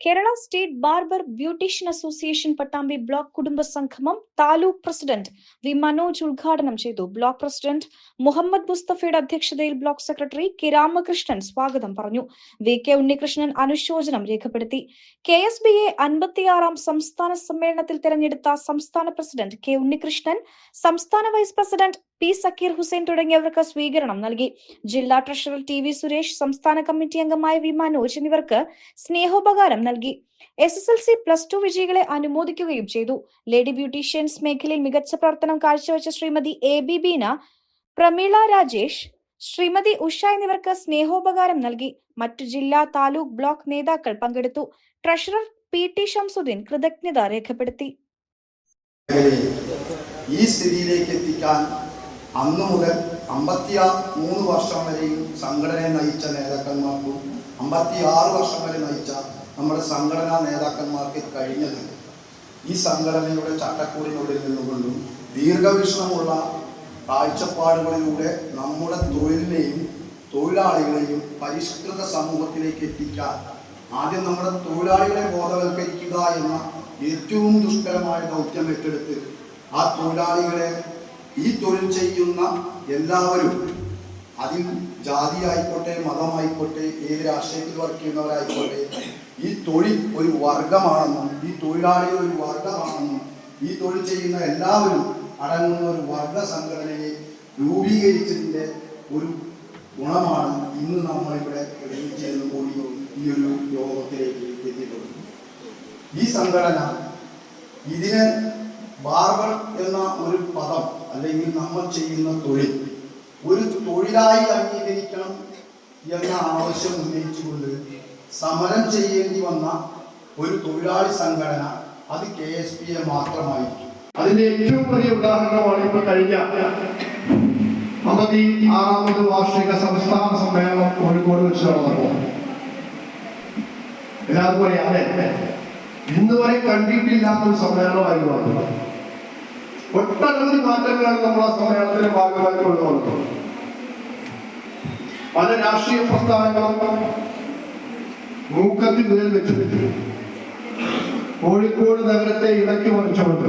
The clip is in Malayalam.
Kerala state barber beautician association Pattambi block കുടുംബ സംഗമം താലൂക്ക് പ്രസിഡന്റ് വി മനോജ് ഉദ്ഘാടനം ചെയ്തു ബ്ലോക്ക് പ്രസിഡന്റ് മുഹമ്മദ് മുസ്തഫയുടെ അധ്യക്ഷതയിൽ ബ്ലോക്ക് സെക്രട്ടറി കെ രാമകൃഷ്ണൻ സ്വാഗതം പറഞ്ഞു. വി കെ ഉണ്ണികൃഷ്ണൻ അനുശോചനം രേഖപ്പെടുത്തി. കെ എസ് ബി എ അൻപത്തിയാറാം സംസ്ഥാന സമ്മേളനത്തിൽ തെരഞ്ഞെടുത്ത സംസ്ഥാന പ്രസിഡന്റ് കെ ഉണ്ണികൃഷ്ണൻ സംസ്ഥാന vice president P Zakir Hussain തുടങ്ങിയവർക്ക് സ്വീകരണം നൽകി. ജില്ലാ ട്രഷറർ ടി വി സുരേഷ് സംസ്ഥാന കമ്മിറ്റി അംഗമായ വി മനോജ് എന്നിവർക്ക് സ്നേഹോപകാരം നൽകി. S S L C plus two വിജയികളെ അനുമോദിക്കുകയും ചെയ്തു. ലേഡി ബ്യൂട്ടീഷ്യൻസ് മേഖലയിൽ മികച്ച പ്രവർത്തനം കാഴ്ചവെച്ച ശ്രീമതി എ ബി ബീന പ്രമീള രാജേഷ് ശ്രീമതി ഉഷ എന്നിവർക്ക് സ്നേഹോപകാരം നൽകി. മറ്റു ജില്ലാ താലൂക്ക് ബ്ലോക്ക് നേതാക്കൾ പങ്കെടുത്തു. ട്രഷറർ പി ടി ഷംസുദ്ദീൻ കൃതജ്ഞത രേഖപ്പെടുത്തി. ഈ സ്ഥിതിയിലേക്ക് എത്തിക്കാൻ അന്നു മുതൽ അമ്പത്തി മൂന്ന് വർഷം വരെയും സംഘടനയെ നയിച്ച നേതാക്കന്മാർക്കും അമ്പത്തി ആറ് വർഷം വരെ നയിച്ച നമ്മുടെ സംഘടനാ നേതാക്കന്മാർക്ക് കഴിഞ്ഞത് ഈ സംഘടനയുടെ ചട്ടക്കൂടിനുള്ളിൽ നിന്നുകൊണ്ടും ദീർഘവീക്ഷണമുള്ള കാഴ്ചപ്പാടുകളിലൂടെ നമ്മുടെ തൊഴിലിനെയും തൊഴിലാളികളെയും പരിഷ്കൃത സമൂഹത്തിലേക്ക് എത്തിക്കാൻ ആദ്യം നമ്മുടെ തൊഴിലാളികളെ ബോധവൽക്കരിക്കുക എന്ന ഏറ്റവും ദുഷ്കരമായ ദൗത്യം ഏറ്റെടുത്ത് ആ തൊഴിലാളികളെ ഈ തൊഴിൽ ചെയ്യുന്ന എല്ലാവരും അതിൽ ജാതിയായിക്കോട്ടെ മതമായിക്കോട്ടെ ഏത് രാഷ്ട്രീയത്തിൽ വർക്ക് ചെയ്യുന്നവരായിക്കോട്ടെ ഈ തൊഴിൽ ഒരു വർഗമാണെന്നും ഈ തൊഴിലാളികൾ ഒരു വർഗമാണെന്നും ഈ തൊഴിൽ ചെയ്യുന്ന എല്ലാവരും അടങ്ങുന്ന ഒരു വർഗ സംഘടനയെ രൂപീകരിച്ചതിന്റെ ഒരു ഗുണമാണ് ഇന്ന് നമ്മളിവിടെ ഒരുമിച്ചിരുന്ന് കൂടി ഈ ഒരു യോഗത്തിലേക്ക് എത്തിയിട്ടുള്ളത്. ഈ സംഘടന ഇതിന് ബാർബർ എന്ന ഒരു പദം അല്ലെങ്കിൽ നമ്മൾ ചെയ്യുന്ന തൊഴിൽ. ഒരു തൊഴിലായി അംഗീകരിക്കണം എന്ന ആവശ്യം ഉന്നയിച്ചുകൊണ്ട് സമരം ചെയ്യേണ്ടി വന്ന ഒരു തൊഴിലാളി സംഘടന അത് കെ എസ് പി എ മാത്രമായിരിക്കും. അതിന്റെ ഏറ്റവും വലിയ ഉദാഹരണമാണ് ഇപ്പൊ കഴിഞ്ഞ അമ്പത്തി ആറാമത് വാർഷിക സംസ്ഥാന സമ്മേളനം കോഴിക്കോട് വെച്ച് നടന്നപ്പോൾ എല്ലാവർക്കും അറിയാം അല്ലെ? ഇന്ന് വരെ കണ്ടിട്ടില്ലാത്ത ഒരു സമ്മേളനമായിരുന്നു ഒട്ടനവധി മാറ്റങ്ങളാണ് നമ്മൾ ആ സമ്മേളനത്തിന്റെ ഭാഗമായി കൊണ്ടുവന്നു പല രാഷ്ട്രീയ പ്രസ്ഥാനങ്ങളും മൂക്കത്തിൽ വിരൽ വെച്ചു കോഴിക്കോട് നഗരത്തെ ഇടയ്ക്ക് മറിച്ചുകൊണ്ട്